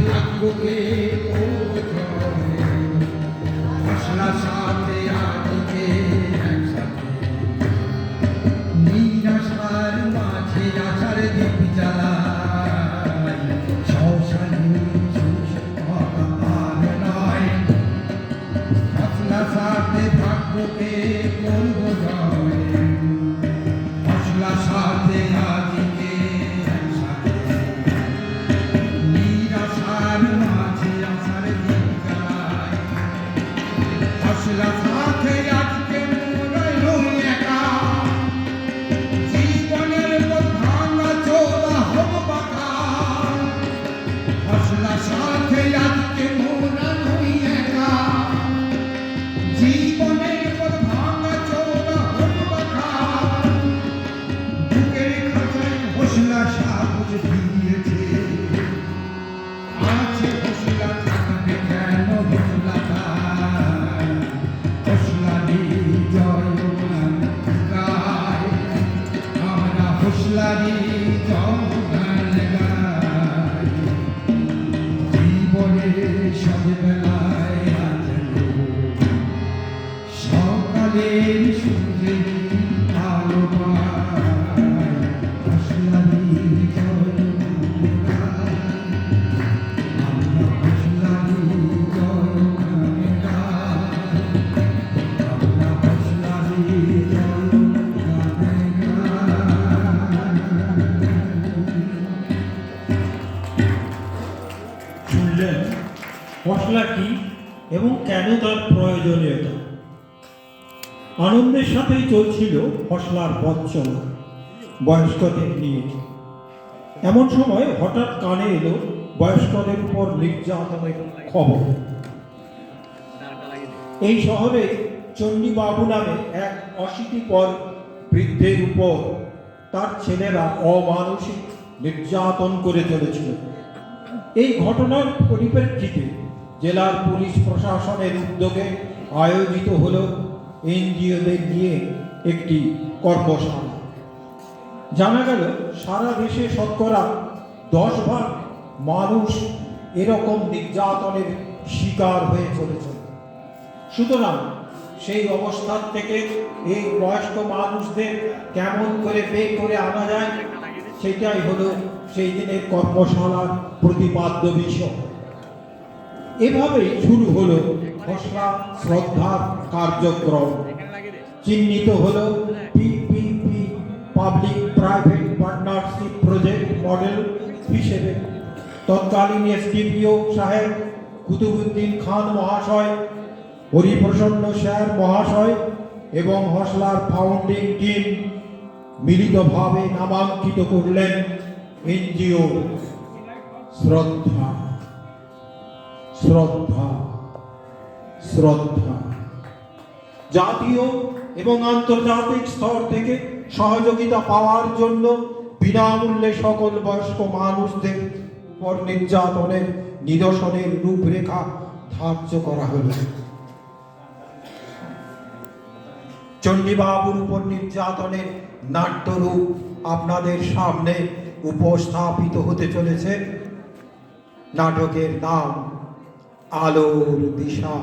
ভাগ্যকে মশলা সাথে আজকে একসাথে নিরাশার মাঝে সুস্থতার নয় মশলা সাথে ভাগ্যকে মশলা সকালের সূর্যে মশলা কি এবং কেন তার প্রয়োজনীয়তা? আনন্দের সাথেই চলছিল মশলার বচ্চনা বয়স্কদের নিয়ে। এমন সময় হঠাৎ কানে এলো বয়স্কদের উপর নির্যাতনের খবর। এই শহরে চণ্ডীবাবু নামে এক অশীতিপর বৃদ্ধের উপর তার ছেলেরা অমানসিক নির্যাতন করে চলেছিল। এই ঘটনার পরিপ্রেক্ষিতে জেলার পুলিশ প্রশাসনের উদ্যোগে আয়োজিত হল এনজিওদের নিয়ে একটি কর্মশালা। জানা গেল, সারা দেশে শতকরা দশ ভাগ মানুষ এরকম নির্যাতনের শিকার হয়ে চলেছে। সুতরাং সেই অবস্থান থেকে এই বয়স্ক মানুষদের কেমন করে পে করে আনা যায়, সেটাই হলো সেই দিনের কর্মশালার প্রতিপাদ্য বিষয়। এভাবেই শুরু হলো খসড়া শ্রদ্ধার কার্যক্রম। চিহ্নিত হলো PPP public private partnership project model হিসেবে। তৎকালীন এসডিপিও সাহেব কুতুবুদ্দিন খান মহাশয়, হরিপ্রসন্ন স্যার মহাশয় এবং হসলার ফাউন্ডিং টিম মিলিতভাবে নামাঙ্কিত করলেন এনজিও। শ্রদ্ধা। শ্রদ্ধা শ্রদ্ধা। জাতীয় এবং আন্তর্জাতিক স্তর থেকে সহযোগিতা পাওয়ার জন্য বিনামূল্যে সকল বয়স্ক মানুষদের উপর নির্যাতনের, নিদর্শনের রূপরেখা ধার্য করা হলো। চণ্ডীবাবুর উপর নির্যাতনের নাট্যরূপ আপনাদের সামনে উপস্থাপিত হতে চলেছে। নাটকের নাম আলোর দিশা